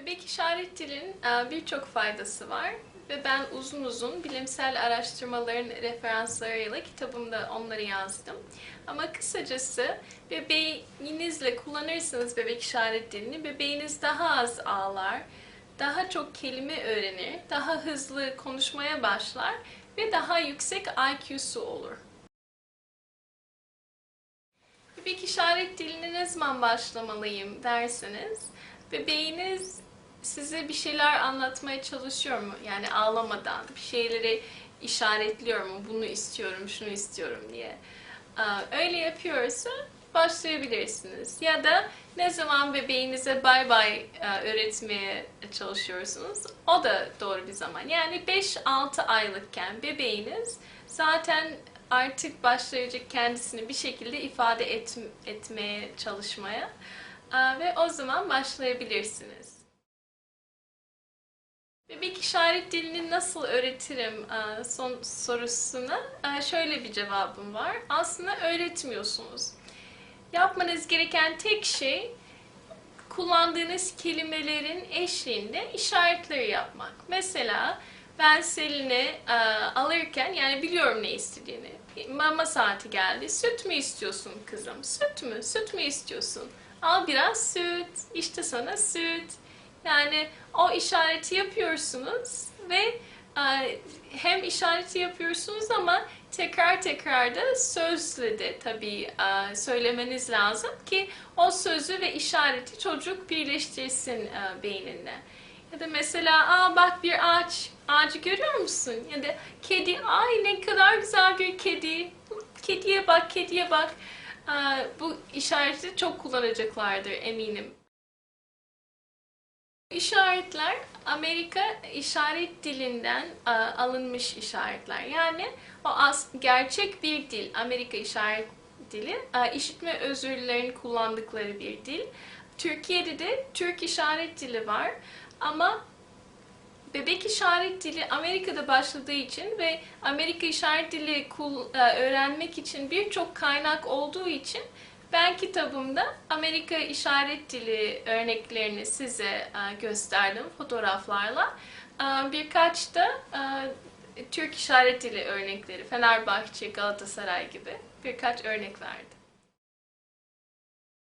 Bebek işaret dilinin e, birçok faydası var ve ben uzun uzun bilimsel araştırmaların referanslarıyla kitabımda onları yazdım. Ama kısacası bebeğinizle kullanırsanız bebek işaret dilini bebeğiniz daha az ağlar, daha çok kelime öğrenir, daha hızlı konuşmaya başlar ve daha yüksek IQ'su olur. Bebek işaret diline ne zaman başlamalıyım derseniz, bebeğiniz size bir şeyler anlatmaya çalışıyor mu? Yani ağlamadan bir şeyleri işaretliyor mu? Bunu istiyorum, şunu istiyorum diye. Öyle yapıyorsa başlayabilirsiniz. Ya da ne zaman bebeğinize bay bay e, öğretmeye çalışıyorsunuz, o da doğru bir zaman. Yani 5-6 aylıkken bebeğiniz zaten artık başlayacak kendisini bir şekilde ifade et, etmeye çalışmaya ve o zaman başlayabilirsiniz. İşaret dilini nasıl öğretirim aa, son sorusuna aa, şöyle bir cevabım var. Aslında öğretmiyorsunuz. Yapmanız gereken tek şey kullandığınız kelimelerin eşliğinde işaretleri yapmak. Mesela ben Selin'i e, alırken yani biliyorum ne istediğini. Mama saati geldi. Süt mü istiyorsun kızım? Süt mü? Süt mü istiyorsun? Al biraz süt. İşte sana süt. Yani o işareti yapıyorsunuz ve e, hem işareti yapıyorsunuz ama tekrar tekrar da sözle de tabii e, söylemeniz lazım ki o sözü ve işareti çocuk birleştirsin e, beyninde. Ya da mesela aa bak bir ağaç, ağacı görüyor musun? Ya da kedi, ay ne kadar güzel bir kedi. Kediye bak, kediye bak. Bu işareti çok kullanacaklardır eminim. İşaretler Amerika işaret dilinden e, alınmış işaretler. Yani o as gerçek bir dil, Amerika işaret dili, e, işitme özürlerin kullandıkları bir dil. Türkiye'de de Türk işaret dili var ama bebek işaret dili Amerika'da başladığı için ve Amerika işaret dili e, öğrenmek için birçok kaynak olduğu için ben kitabımda Amerika işaret dili örneklerini size e, gösterdim fotoğraflarla. E, Birkaç da e, Türk işaret dili örnekleri, Fenerbahçe, Galatasaray gibi birkaç örnek verdim.